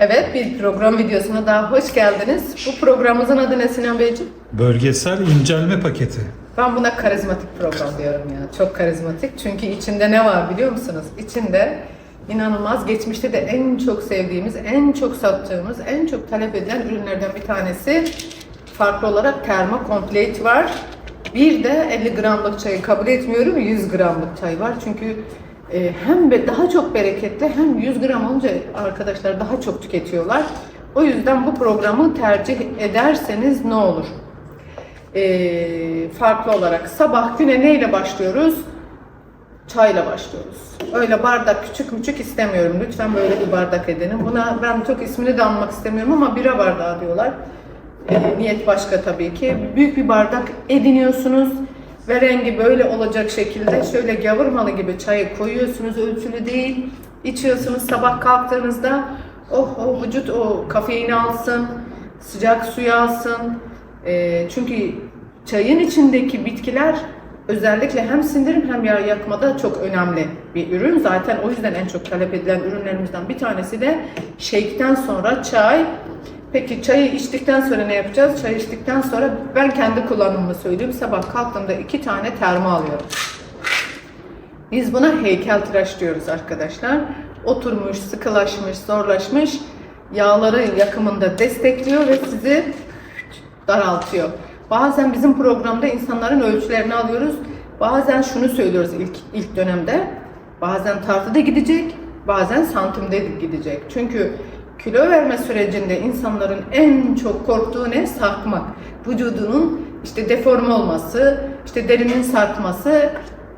Evet, bir program videosuna daha hoş geldiniz. Bu programımızın adı ne Sinan Beyciğim? Bölgesel incelme paketi. Ben buna karizmatik program diyorum ya. Çok karizmatik. Çünkü içinde ne var biliyor musunuz? İçinde inanılmaz geçmişte de en çok sevdiğimiz, en çok sattığımız, en çok talep edilen ürünlerden bir tanesi farklı olarak Termo Complete var. Bir de 50 gramlık çayı kabul etmiyorum, 100 gramlık çay var. Çünkü e, hem daha çok bereketli hem 100 gram olunca arkadaşlar daha çok tüketiyorlar. O yüzden bu programı tercih ederseniz ne olur? Ee, farklı olarak sabah güne neyle başlıyoruz? Çayla başlıyoruz. Öyle bardak küçük küçük istemiyorum. Lütfen böyle bir bardak edinin. Buna ben çok ismini de almak istemiyorum ama bira bardağı diyorlar. Ee, niyet başka tabii ki. Büyük bir bardak ediniyorsunuz ve rengi böyle olacak şekilde şöyle gavurmalı gibi çayı koyuyorsunuz. Ölçülü değil. İçiyorsunuz sabah kalktığınızda oh o vücut o kafeini alsın, sıcak suyu alsın. Ee, çünkü çayın içindeki bitkiler özellikle hem sindirim hem yağ yakmada çok önemli bir ürün. Zaten o yüzden en çok talep edilen ürünlerimizden bir tanesi de shake'ten sonra çay. Peki çayı içtikten sonra ne yapacağız? Çay içtikten sonra ben kendi kullanımımı söyleyeyim. Sabah kalktığımda iki tane termo alıyorum. Biz buna heykeltıraş diyoruz arkadaşlar. Oturmuş, sıkılaşmış, zorlaşmış yağları yakımında destekliyor ve sizi daraltıyor. Bazen bizim programda insanların ölçülerini alıyoruz. Bazen şunu söylüyoruz ilk ilk dönemde. Bazen tartıda gidecek, bazen santimde gidecek. Çünkü kilo verme sürecinde insanların en çok korktuğu ne? Sarkmak. Vücudunun işte deforme olması, işte derinin sarkması,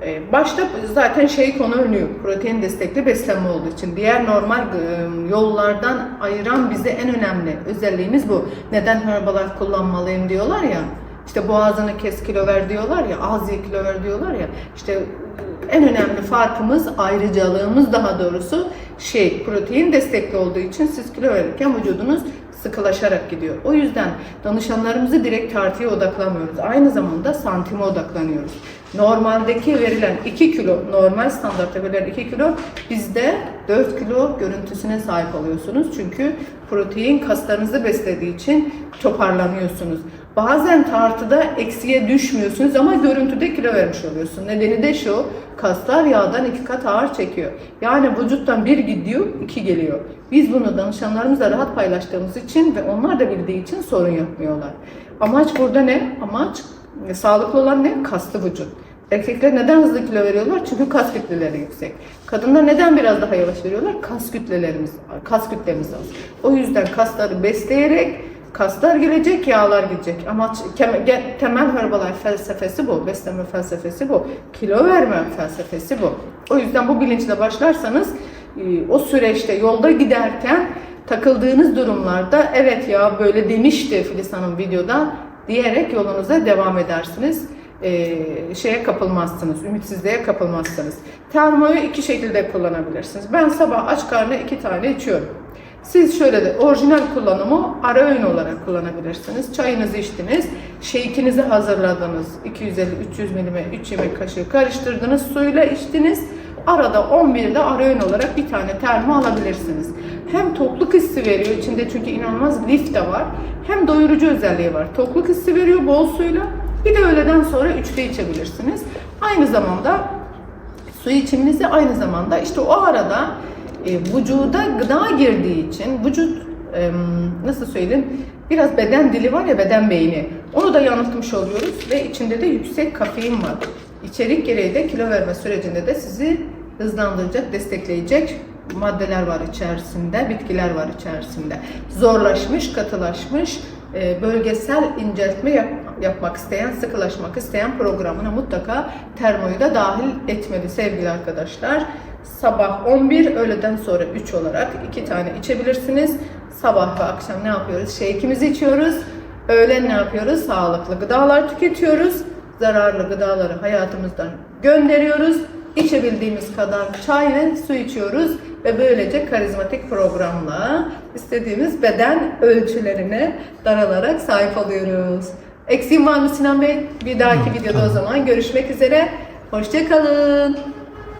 ee, Başta zaten şey konu önlüyor. Protein destekli beslenme olduğu için. Diğer normal e, yollardan ayıran bize en önemli özelliğimiz bu. Neden Herbalife kullanmalıyım diyorlar ya. İşte boğazını kes kilo ver diyorlar ya. Az ye kilo ver diyorlar ya. İşte en önemli farkımız, ayrıcalığımız daha doğrusu şey protein destekli olduğu için siz kilo verirken vücudunuz sıkılaşarak gidiyor. O yüzden danışanlarımızı direkt tartıya odaklamıyoruz. Aynı zamanda santime odaklanıyoruz. Normaldeki verilen 2 kilo, normal standartta verilen 2 kilo bizde 4 kilo görüntüsüne sahip oluyorsunuz. Çünkü protein kaslarınızı beslediği için toparlanıyorsunuz. Bazen tartıda eksiye düşmüyorsunuz ama görüntüde kilo vermiş oluyorsun. Nedeni de şu, kaslar yağdan iki kat ağır çekiyor. Yani vücuttan bir gidiyor, iki geliyor. Biz bunu danışanlarımızla rahat paylaştığımız için ve onlar da bildiği için sorun yapmıyorlar. Amaç burada ne? Amaç e, sağlıklı olan ne? Kaslı vücut. Erkekler neden hızlı kilo veriyorlar? Çünkü kas kütleleri yüksek. Kadınlar neden biraz daha yavaş veriyorlar? Kas kütlelerimiz, kas kütlemiz az. O yüzden kasları besleyerek kaslar gelecek, yağlar gidecek. Ama kem- ge- temel Herbalife felsefesi bu, beslenme felsefesi bu, kilo verme felsefesi bu. O yüzden bu bilinçle başlarsanız e, o süreçte yolda giderken takıldığınız durumlarda evet ya böyle demişti Filiz Hanım videoda diyerek yolunuza devam edersiniz. Ee, şeye kapılmazsınız, ümitsizliğe kapılmazsınız. Termoyu iki şekilde kullanabilirsiniz. Ben sabah aç karnına iki tane içiyorum. Siz şöyle de orijinal kullanımı ara öğün olarak kullanabilirsiniz. Çayınızı içtiniz, shake'inizi hazırladınız. 250-300 milime 3 yemek kaşığı karıştırdınız, suyla içtiniz. Arada 11'de ara öğün olarak bir tane termo alabilirsiniz. Hem tokluk hissi veriyor, içinde çünkü inanılmaz lif de var. Hem doyurucu özelliği var. Tokluk hissi veriyor bol suyla. Bir de öğleden sonra 3'te içebilirsiniz. Aynı zamanda su içiminizi aynı zamanda işte o arada e, vücuda gıda girdiği için vücut e, nasıl söyleyeyim biraz beden dili var ya beden beyni onu da yanıltmış oluyoruz ve içinde de yüksek kafein var. İçerik gereği de kilo verme sürecinde de sizi hızlandıracak, destekleyecek maddeler var içerisinde, bitkiler var içerisinde. Zorlaşmış, katılaşmış, e, bölgesel inceltme yap- yapmak isteyen, sıkılaşmak isteyen programına mutlaka termoyu da dahil etmeli sevgili arkadaşlar. Sabah 11, öğleden sonra 3 olarak iki tane içebilirsiniz. Sabah ve akşam ne yapıyoruz? Shake'imizi içiyoruz. Öğlen ne yapıyoruz? Sağlıklı gıdalar tüketiyoruz. Zararlı gıdaları hayatımızdan gönderiyoruz. İçebildiğimiz kadar çay ve su içiyoruz ve böylece karizmatik programla istediğimiz beden ölçülerine daralarak sahip oluyoruz. Eksiğim var mı Sinan Bey? Bir dahaki videoda o zaman görüşmek üzere. Hoşçakalın.